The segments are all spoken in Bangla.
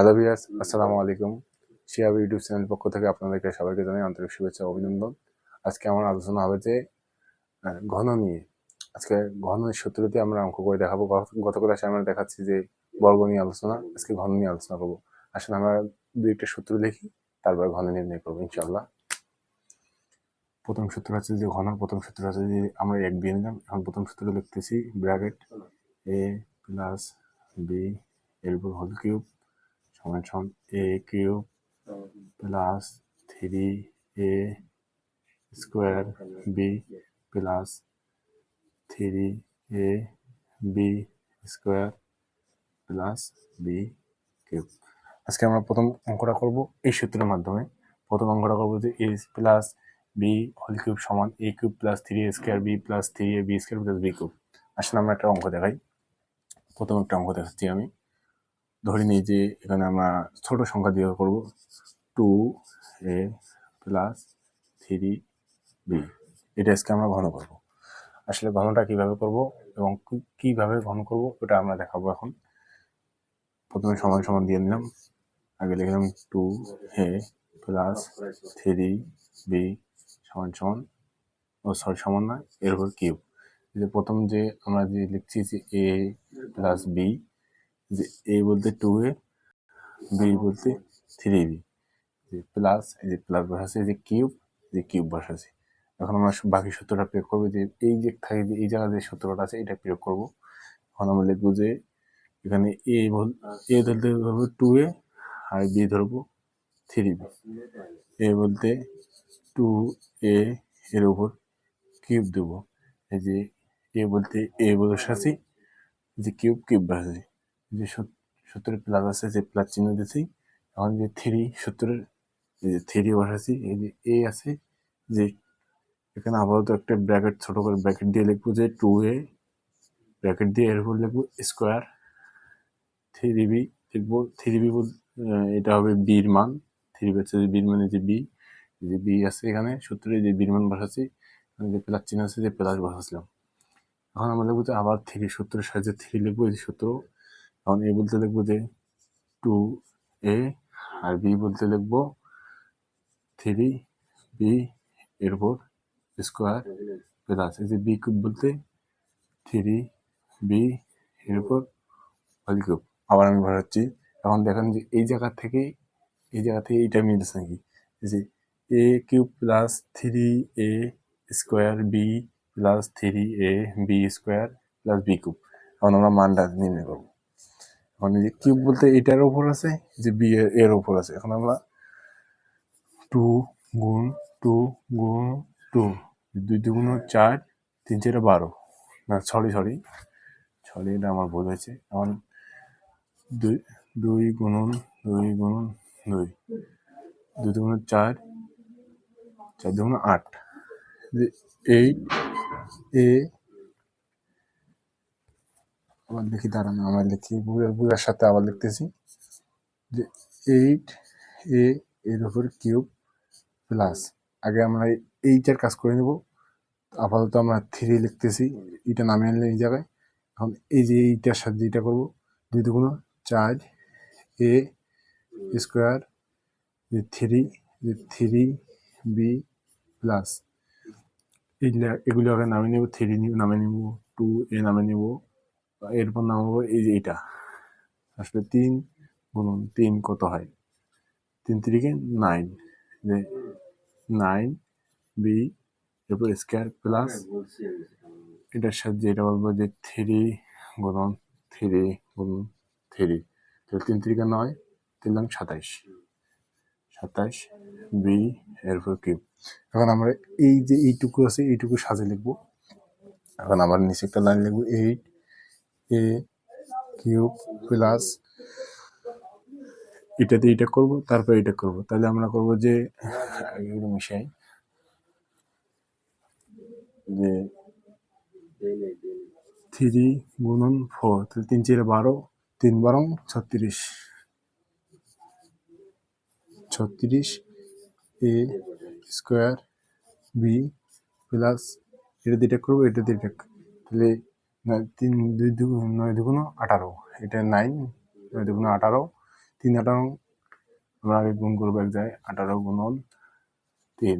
হ্যালো ভিয়াস আসসালামু আলাইকুম। শিয়াব ইউটিউব চ্যানেল পক্ষ থেকে আপনাদেরকে সবাইকে জানাই আন্তরিক শুভেচ্ছা অভিনন্দন। আজকে আমার আলোচনা হবে যে ঘন নিয়ে। আজকে ঘনের সূত্রতে আমরা অঙ্ক করে দেখাবো। গত- ক্লাসে আমরা দেখাচ্ছি যে, বর্গ নিয়ে আলোচনা, আজকে ঘন নিয়ে আলোচনা করব। আসলে আমরা দুই একটা সূত্র লিখি তারপর ঘন নির্ণয় করব ইনশাল্লাহ প্রথম সূত্র আছে যে ঘনের প্রথম সূত্র আছে যে আমরা এক দিয়ে নিলাম। এখন প্রথম সূত্র লিখতেছি ব্র্যাকেট এ প্লাস বি এর উপর হোল কিউব সমান সমান A cube plus three A square B plus three A B square plus B cube. আজকে আমরা প্রথম অঙ্কটা করব এই সূত্রের মাধ্যমে। প্রথম অঙ্কটা করব যে A plus B whole cube সমান A cube plus three A square B plus three A B square plus B cube. আসলে আমরা একটা অঙ্ক দেখাই। প্রথম একটা অঙ্ক দেখাচ্ছি আমি। ধরে নিই যে এখানে আমরা ছোট সংখ্যা দিয়ে করব two A plus three B. এটা আজকে আমরা ঘন করব। আসলে ঘনটা কীভাবে করব এবং কীভাবে ঘন করব ওটা আমরা দেখাবো এখন। প্রথমে সমান সমান দিয়ে নিলাম। আগে লিখলাম two A plus three B সমান সমান, ও সরি সমান না এর উপর কিউব। যে প্রথম যে আমরা যে লিখছি যে এ প্লাস বি যে এ বলতে টু এ বি বলতে থ্রি বি যে প্লাস এই যে প্লাস বসাচ্ছে যে কিউব যে কিউব বসাচ্ছে এখন আমরা বাকি সূত্রটা প্রয়োগ করব, যে এই যে থাকে যে এই জায়গায় যে সূত্রটা আছে, এটা প্রয়োগ করব। এখন আমরা লিখব যে এখানে এ বল এ ধরতে ধরবো টু এ আর বি ধরবো থ্রি বি এ বলতে টু এ এর উপর কিউব দেবো। এই যে এ বলতে এ বসাচ্ছি যে কিউব কিউব বসাচ্ছি যে সূত- সূত্রের প্লাস আছে, যে প্লাস চিহ্ন দিয়েছি, এখন যে থ্রি সূত্রের এই যে থ্রি বসাচ্ছি এই যে এ আছে, যে এখানে আপাতত একটা ব্র্যাকেট ছোট করে ব্র্যাকেট দিয়ে লিখব যে টু এ ব্র্যাকেট দিয়ে এর উপর লিখব স্কোয়ার থ্রি বি লিখব থ্রি বি এটা হবে বির মান থ্রি বি হচ্ছে বির মানে যে বি যে বি আছে এখানে সূত্রে যে বির মান বসাচ্ছি যে প্লাস চিহ্ন আছে, যে প্লাস বসাচ্ছিলাম এখন আমরা লিখব যে আবার থ্রি সূত্রের সাহায্যে থ্রি লিখব, এই যে সূত্র এখন এ বলতে লিখব যে টু এ আর বি বলতে লিখব থ্রি বি এর উপর স্কোয়ার প্লাস এই যে বি কিউব বলতে থ্রি বি এর উপর হোল কিউব আবার আমি বসাচ্ছি এখন দেখেন যে এই জায়গা থেকে, এই জায়গা থেকে এইটা মিলছে নাকি? যে A cube plus three A square B plus three A B square plus B cube এখন আমরা মানটা নির্ণয় করব। যে কিউব বলতে এটার ওপর আছে, যে বি এর ওপর আছে। এখন আমরা টু গুণ টু গুণ টু দুই দুগুণ চার, তিন চারে বারো। না সরি সরি সরি এটা আমার বোধ হয়েছে। এখন দুই দুই গুণন দুই গুণন, দুই। দুই দুগুণ চার চার দুগুণ আট। এইট এ আবার লিখি, দাঁড়ান আমার লিখি। বুঝার সাথে আবার লিখতেছি যে এইট এ এর উপর কিউব প্লাস আগে আমরা এইটার কাজ করে নেব। আপাতত আমরা থ্রি লিখতেছি, এটা নামে আনলে এই জায়গায়। এখন এই যে এইটার সাথে এইটা করব, দুই দুগুণ চার এ স্কোয়ার যে থ্রি যে থ্রি বি প্লাস এগুলো আগে নামে নেব থ্রি নামে নেব টু এ নামে নেব। এরপর নাম নামাবো এই যে এটা। আসলে তিন গুণন তিন কত হয়? তিন তিরিকে নাইন। যে নাইন বি এরপর স্কোয়ার প্লাস এটার সাথে এটা বলব যে থ্রি গুণন থ্রি গুণন থ্রি। তাহলে তিন তিরিকে নয়, তিন লাখ সাতাইশ। সাতাইশ বি এরপর কিউব এখন আমরা এই যে এইটুকু আছে, এইটুকু সাজে লিখব। এখন আবার নিচে একটা লাইন লিখব, এইট এ কিউব প্লাস এটাতে এটা করব, তারপর এটা করব। তাহলে আমরা করব যে, এগুলো মিশাই। যে থ্রি গুণন ফোর তাহলে তিন চারে বারো, তিন বারো ছত্রিশ। ছত্রিশ এ স্কোয়ার বি প্লাস এটা দিয়ে এটা করব এটা দিয়ে এটা। তাহলে তিন, দুই দুগুণ নয়, দুগুণ আঠারো। এটা নাইন নয়, দুগুণ আঠারো। তিন, আঠারো। আমরা আগে গুণ করব এক জায়গায়, আঠারো গুণন তিন।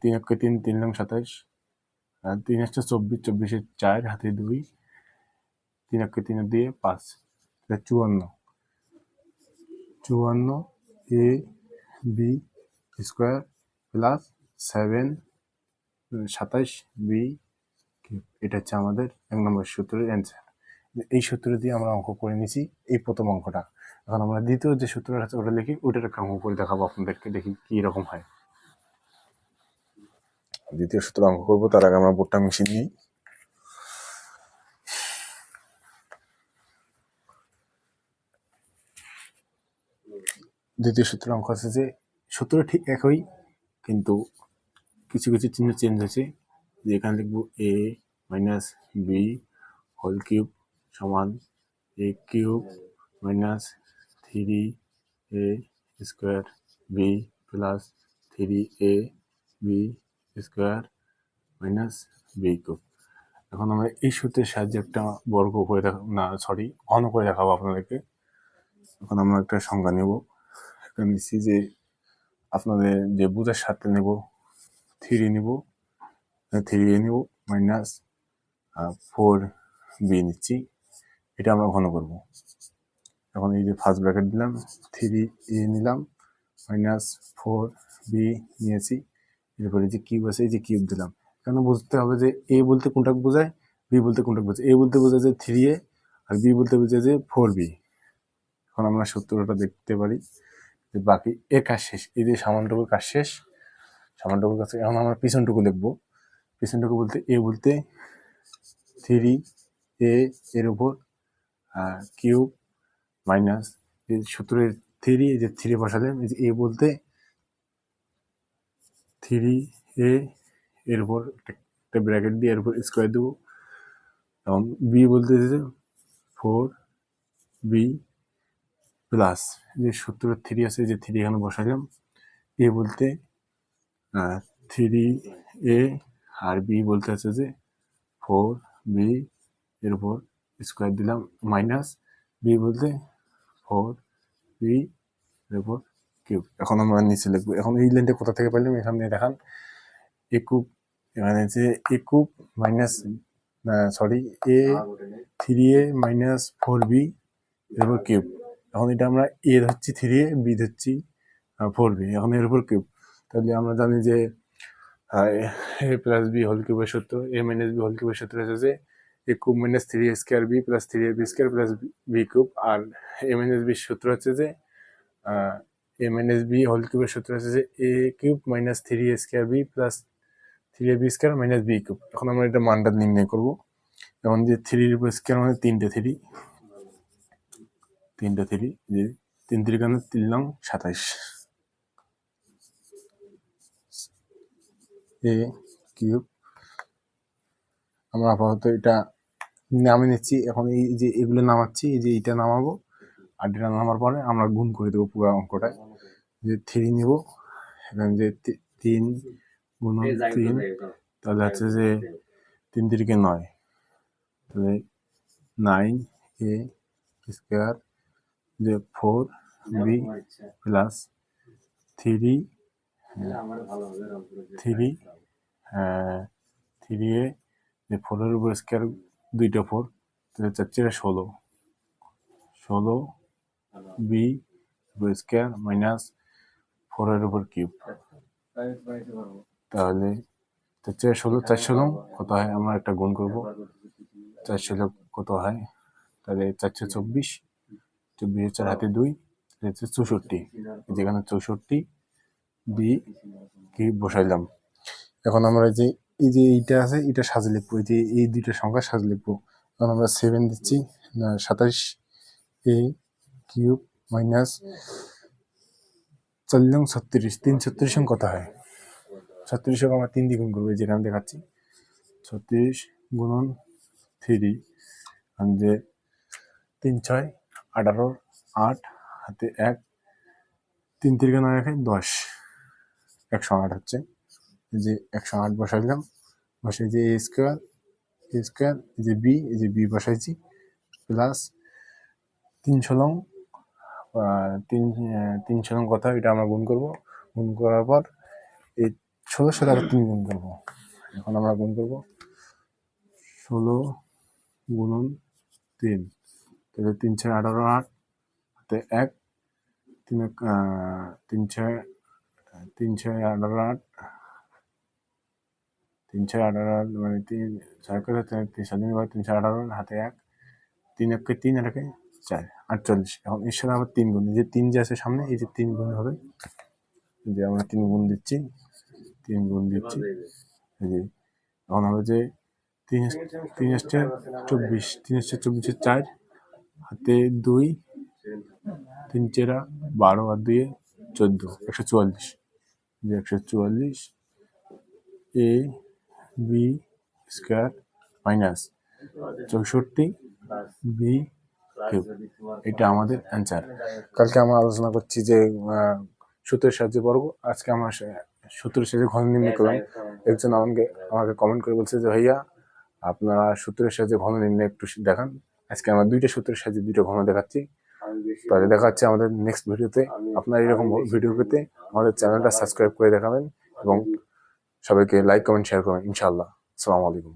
তিন একে তিন তিন নং সাতাইশ আর তিন একটা চব্বিশ চব্বিশের চার, হাতে দুই। তিন একে তিন দিয়ে পাঁচ। চুয়ান্ন। চুয়ান্ন A, B square plus seven সাতাইশ বি এটা হচ্ছে আমাদের এক নম্বর সূত্রের অ্যান্সার এই সূত্র দিয়ে আমরা অঙ্ক করে নিয়েছি এই প্রথম অঙ্কটা। এখন আমরা দ্বিতীয় যে সূত্রটা আছে, ওটা লিখি, ওইটার একটা অঙ্ক করে দেখাবো আপনাদেরকে, দেখি কি রকম হয়। দ্বিতীয় সূত্র অঙ্ক করব, তার আগে আমরা বোর্ডটা মিশিয়ে নিই। দ্বিতীয় সূত্র অঙ্ক আছে যে, সূত্র ঠিক একই, কিন্তু কিছু কিছু চিহ্ন চেঞ্জ হয়েছে। এখানে লিখব A minus B whole cube সমান A cube minus three A square B plus three A B square minus B cube এখন আমরা এই সূত্রের সাহায্যে একটা বর্গ করে দেখ না সরি ঘন করে দেখাবো আপনাদেরকে। এখন আমরা একটা সংজ্ঞা নেব। এখানে নিচ্ছি যে আপনাদের যে বুঝের সাথে নেব থ্রি নেব। থ্রি এ নেব, মাইনাস ফোর বি নিচ্ছি। এটা আমরা ঘন করব। এখন এই যে ফার্স্ট ব্র্যাকেট দিলাম থ্রি এ নিলাম, মাইনাস ফোর বি নিয়েছি। এরপরে যে কিউব আছে, এই যে কিউব দিলাম। এখানে বুঝতে হবে যে এ বলতে কোনটা বোঝায় বি বলতে কোনটা বোঝায়। এ বলতে বোঝায় যে থ্রি এ আর বি বলতে বোঝায় যে ফোর বি এখন আমরা সূত্রটা দেখতে পারি যে বাকি এ কাজ শেষ, এই যে সামানটুকুর কাজ শেষ সামানটুকুর কাছে এখন আমরা পিছনটুকু লিখব। পিছনটুকু বলতে এ বলতে থ্রি এ এর উপর কিউব মাইনাস এই সূত্রের থ্রি যে থ্রি যে এ বলতে থ্রি এ এর উপর একটা ব্র্যাকেট দিয়ে এর উপর স্কোয়ার দেবো। এবং বি বলতে যে ফোর বি প্লাস, যে সূত্রের থ্রি আছে যে থ্রি এখানে বসালাম এ বলতে থ্রি এ আর বি বলতে আছে যে ফোর বি এর উপর স্কোয়ার দিলাম মাইনাস বি বলতে ফোর বি এর উপর কিউব এখন আমরা নিচে লিখব। এখন এই লাইনটা কোথা থেকে পাইলাম এখানে দেখান। এ কুব এখানে যে A cube minus sorry A three A minus four B এর উপর কিউব এখন এটা আমরা এ ধরছি থ্রি এ বি ধরছি ফোর বি এখন এর উপর কিউব তাহলে আমরা জানি যে এ প্লাস বি হোল কিউবের সূত্র এ মাইনাস বি হোল কিউবের সূত্র হচ্ছে যে A cube minus three square B plus three B square plus B cube R A minus বির সূত্র হচ্ছে যে এ মাইনাস বি হোল কিউবের সূত্র হচ্ছে যে A cube minus three square B plus three B square minus B cube এখন আমরা এটা মানটা নির্ণয় করব। যেমন যে উপর স্কোয়ার মানে তিনটে থ্রি তিনটে থ্রি যে তিন তিরিকানো তিন নং সাতাইশ। A cube. আমরা আপাতত এটা নামে নিচ্ছি। এখন এই যে এগুলো নামাচ্ছি এই যে এইটা নামাবো। আর এটা নামার পরে আমরা গুণ করে দেবো পুরো অঙ্কটায় যে থ্রি নিব এখানে যে তিন গুণ তিন তাহলে হচ্ছে যে তিন তিরিকে নয়। তাহলে নাইন এ স্কোয়ার যে four B plus three three three A যে ফোরের উপর স্কোয়ার দুইটা ফোর তাহলে চারটে ষোলো? ষোলো বি স্কোয়ার মাইনাস ফোরের উপর কিউব তাহলে চারটে ষোলো চার ষোলো কত হয়? আমরা একটা গুণ করব। চার ষোলো কত হয়? তাহলে চারশো চব্বিশ চব্বিশ চার হাতে দুই হচ্ছে চৌষট্টি। যেখানে চৌষট্টি বি কি বসাইলাম। এখন আমরা যে, এই যে এইটা আছে এটা সাজে লিখব। এই যে এই দুইটা সংখ্যা সাজে লিখব। এখন আমরা সেভেন দিচ্ছি, না সাতাইশ এ কিউব মাইনাস নং ছত্রিশ। তিন ছত্রিশ কত হয়? ছত্রিশ আমরা তিন দ্বিগুণ করব, এই যেখানে দেখাচ্ছি। ছত্রিশ গুণন থ্রি যে তিন ছয় আঠারো আট, হাতে এক, তিন তিরিকা নয় দশ। একশো আট হচ্ছে। যে একশো আট বসাইলাম, বসাই যে এ স্কোয়ার এ স্কোয়ার যে বি, এই যে বি বসাইছি, প্লাস তিনশো লং তিন তিনশো নং কথা, এটা আমরা গুণ করব। গুণ করার পর এই সাথে আবার তিন গুণ করব। এখন আমরা গুণ করব ষোলো গুণন তিন। তাহলে তিন ছয় আঠারো আট হাতে এক, তিন তিন ছয় তিন ছয় আঠারো আট তিন, ছয় আঠারো আট মানে তিন ছয় করে স্বাধীন বার তিন আঠারো হাতে এক, তিন এককে তিন, আর একে চার, আটচল্লিশ। এখন এর সাথে আবার তিন গুণ। যে তিন যে আছে সামনে, এই যে তিন গুণ হবে। যে আমরা তিন গুণ দিচ্ছি, তিন গুণ দিচ্ছি। যে, এখন হবে যে তিন তিন আসছে চব্বিশ, তিন আসছে চব্বিশের চার, হাতে দুই, তিন চেরা বারো, আর দুয়ে চোদ্দ, একশো চুয়াল্লিশ। যে একশো চুয়াল্লিশ এ বি স্কোয়ার মাইনাস চৌষট্টি বি এটা আমাদের অ্যান্সার কালকে আমরা আলোচনা করছি যে সূত্রের সাহায্যে পড়ব। আজকে আমরা সূত্রের সাহায্যে ঘন নির্ণয় করলাম। একজন আমাকে আমাকে কমেন্ট করে বলছে যে, ভাইয়া, আপনারা সূত্রের সাহায্যে ঘন নির্ণয় একটু দেখান। আজকে আমরা দুইটা সূত্রের সাহায্যে দুইটা ঘন দেখাচ্ছি। তাহলে দেখা হচ্ছে আমাদের নেক্সট ভিডিওতে আপনারা এরকম ভিডিও পেতে আমাদের চ্যানেলটা সাবস্ক্রাইব করে দেখাবেন এবং সবাইকে লাইক কমেন্ট শেয়ার করবেন। ইনশাআল্লাহ। আসসালামু আলাইকুম।